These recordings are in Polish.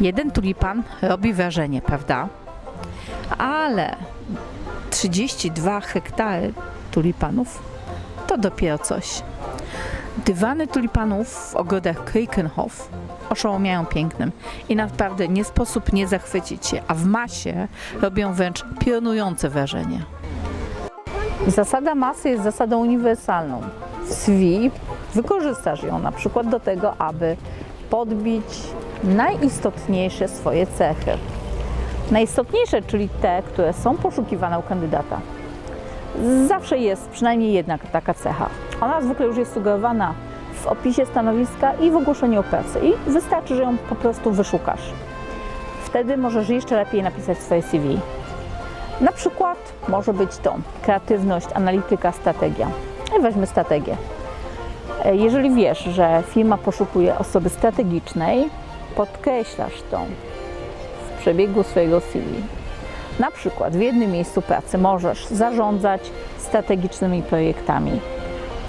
Jeden tulipan robi wrażenie, prawda? Ale 32 hektary tulipanów to dopiero coś. Dywany tulipanów w ogrodach Krikenhof oszołomiają pięknem i naprawdę nie sposób nie zachwycić się, a w masie robią wręcz piorunujące wrażenie. Zasada masy jest zasadą uniwersalną. W CV wykorzystasz ją na przykład do tego, aby podbić najistotniejsze swoje cechy. Najistotniejsze, czyli te, które są poszukiwane u kandydata. Zawsze jest przynajmniej jedna taka cecha. Ona zwykle już jest sugerowana w opisie stanowiska i w ogłoszeniu o pracę i wystarczy, że ją po prostu wyszukasz. Wtedy możesz jeszcze lepiej napisać swoje CV. Na przykład może być to kreatywność, analityka, strategia. Weźmy strategię. Jeżeli wiesz, że firma poszukuje osoby strategicznej, podkreślasz to w przebiegu swojego CV. Na przykład w jednym miejscu pracy możesz zarządzać strategicznymi projektami,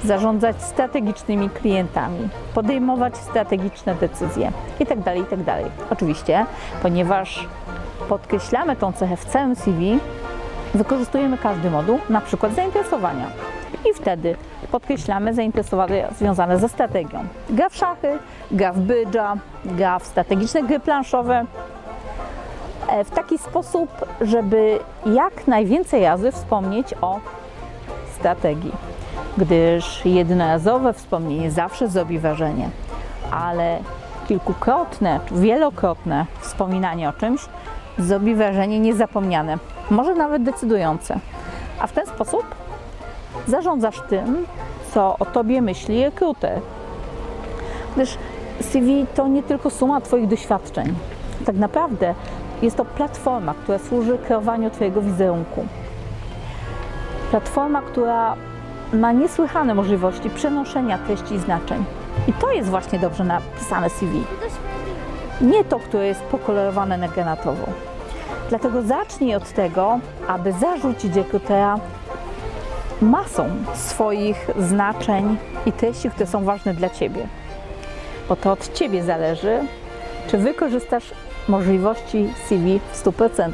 zarządzać strategicznymi klientami, podejmować strategiczne decyzje itd. itd. Oczywiście, ponieważ podkreślamy tą cechę w całym CV, wykorzystujemy każdy moduł, na przykład zainteresowania. I wtedy podkreślamy zainteresowania związane ze strategią. Gra w szachy, gra w brydża, gra w strategiczne gry planszowe, e, w taki sposób, żeby jak najwięcej razy wspomnieć o strategii, gdyż jednorazowe wspomnienie zawsze zrobi wrażenie, ale kilkukrotne, czy wielokrotne wspominanie o czymś zrobi wrażenie niezapomniane, może nawet decydujące. A w ten sposób zarządzasz tym, co o tobie myśli rekruter. Gdyż CV to nie tylko suma Twoich doświadczeń. Tak naprawdę jest to platforma, która służy kreowaniu Twojego wizerunku. Platforma, która ma niesłychane możliwości przenoszenia treści i znaczeń. I to jest właśnie dobrze napisane CV. Nie to, które jest pokolorowane na. Dlatego zacznij od tego, aby zarzucić rekrutera masą swoich znaczeń i treści, które są ważne dla Ciebie. Bo to od Ciebie zależy, czy wykorzystasz możliwości CV w 100%.